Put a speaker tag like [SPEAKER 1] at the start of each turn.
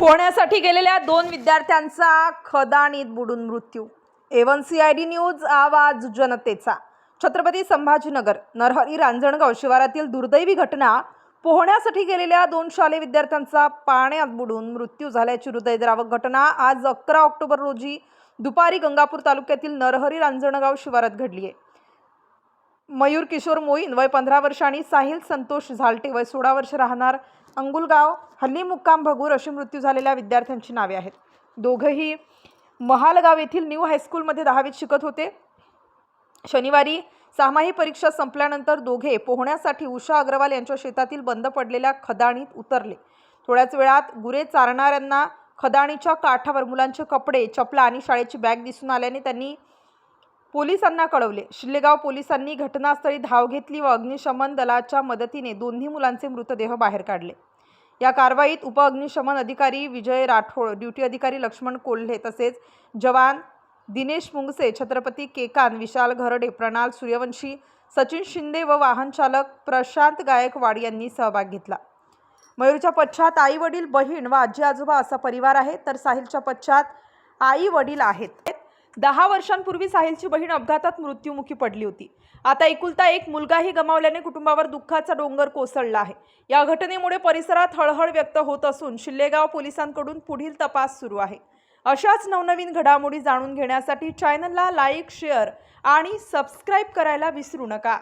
[SPEAKER 1] पोहण्यासाठी गेलेल्या दोन विद्यार्थ्यांचा खदाणीत बुडून मृत्यू. A one C I D news आवाज जनतेचा. छत्रपती संभाजीनगर नरहरी रांजणगाव शिवारातील दुर्दैवी घटना पोहण्यासाठी गेलेल्या दोन शालेय विद्यार्थ्यांचा पाण्यात बुडून मृत्यू झाल्याची हृदयद्रावक घटना आज अकरा ऑक्टोबर रोजी दुपारी गंगापूर तालुक्यातील नरहरी रांजणगाव शिवारात घडली आहे. मयूर किशोर मोईन वय पंधरा वर्ष आणि साहिल संतोष झालटे वय सोळा वर्ष राहणार अंगुलगाव हल्ली मुक्काम भगूर अशी मृत्यू झालेल्या विद्यार्थ्यांची नावे आहेत. दोघंही महालगाव येथील न्यू हायस्कूलमध्ये दहावीत शिकत होते. शनिवारी सामाही परीक्षा संपल्यानंतर दोघे पोहण्यासाठी उषा अग्रवाल यांच्या शेतातील बंद पडलेल्या खदाणीत उतरले. थोड्याच वेळात गुरे चारणाऱ्यांना खदाणीच्या काठावर मुलांचे कपडे चपला आणि शाळेची बॅग दिसून आल्याने त्यांनी पोलिसांना कळवले. शिल्लेगाव पोलिसांनी घटनास्थळी धाव घेतली व अग्निशमन दलाच्या मदतीने दोन्ही मुलांचे मृतदेह बाहेर काढले. या कारवाईत उप अग्निशमन अधिकारी विजय राठोड ड्युटी अधिकारी लक्ष्मण कोल्हे तसेच जवान दिनेश मुंगसे छत्रपती केकान विशाल घरडे प्रणाल सूर्यवंशी सचिन शिंदे व वाहन चालक प्रशांत गायकवाड यांनी सहभाग घेतला. मयूरच्या पश्चात आई वडील बहीण व आजी आजोबा असा परिवार आहे तर साहिलच्या पश्चात आई वडील आहेत. दहा वर्षांपूर्वी साहिलची बहीण अपघातात मृत्युमुखी पडली होती. आता एकुलता एक मुलगाही गमावल्याने कुटुंबावर दुःखाचा डोंगर कोसळला आहे. या घटनेमुळे परिसरात हळहळ व्यक्त होत असून शिल्लेगाव पोलिसांकडून पुढील तपास सुरू आहे. अशाच नवनवीन घडामोडी जाणून घेण्यासाठी चॅनलला लाईक शेअर आणि सबस्क्राईब करायला विसरू नका.